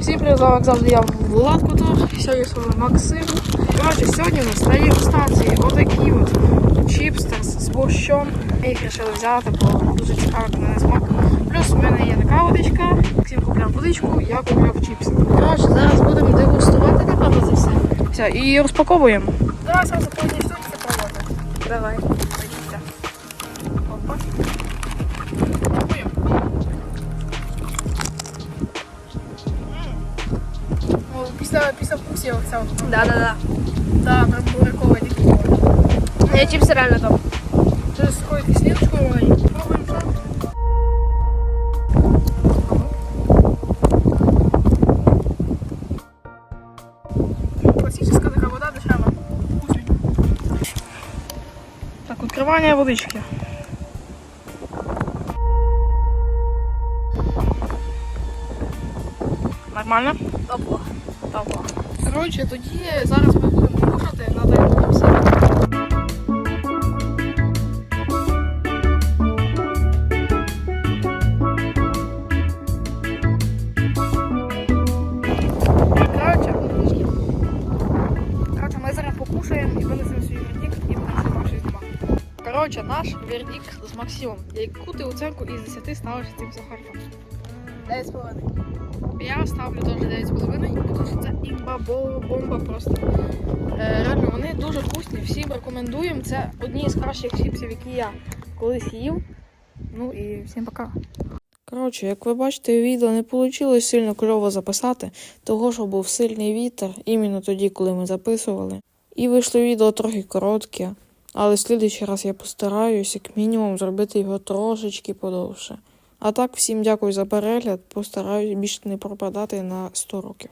Всім привіт, з вами, як завжди, я Влад Кутор, сьогодні з вами Максим. Коротше, сьогодні у нас на дегустації отакі от чіпстерс з борщом. Ми їх вирішили взяти, бо дуже цікаво на смак. Плюс в мене є така водичка, Максим купляв водичку, я купляв чіпси. Коротше, зараз будемо дегустувати, напевно, це все. Все, і розпаковуємо. Давай сразу по одній штуці пробувати. Давай. Опа. Після, після вкусів оця. Да, да, да. Да, прям буряковий такий. Не чипсы реально там. Це з такою кислиночкою. Пробуємо що? Классическая така вода дешева. Так, відкривання водички. Нормально? Опа. Добре. Коротше, тоді зараз ми будемо кушати, зараз покушаємо і винесемо свій вердикт і будемо щось знімати. Коротше, наш вердикт з Максимом. Яку ти оценку із 10 ставиш цим Захарком? Дай с половиной. Я ставлю теж 9,5, тому що це імба бо- бомба просто. Е, реально, вони дуже вкусні, всім рекомендуємо. Це одні з кращих чіпсів, які я колись їв. Ну і всім пока. Коротше, як ви бачите, відео не вийшло сильно кльово записати, того що був сильний вітер іменно тоді, коли ми записували. І вийшло відео трохи коротке, але в слідуючий раз я постараюсь, як мінімум, зробити його трошечки подовше. А так, всім дякую за перегляд. Постараюсь більше не пропадати на 100 років.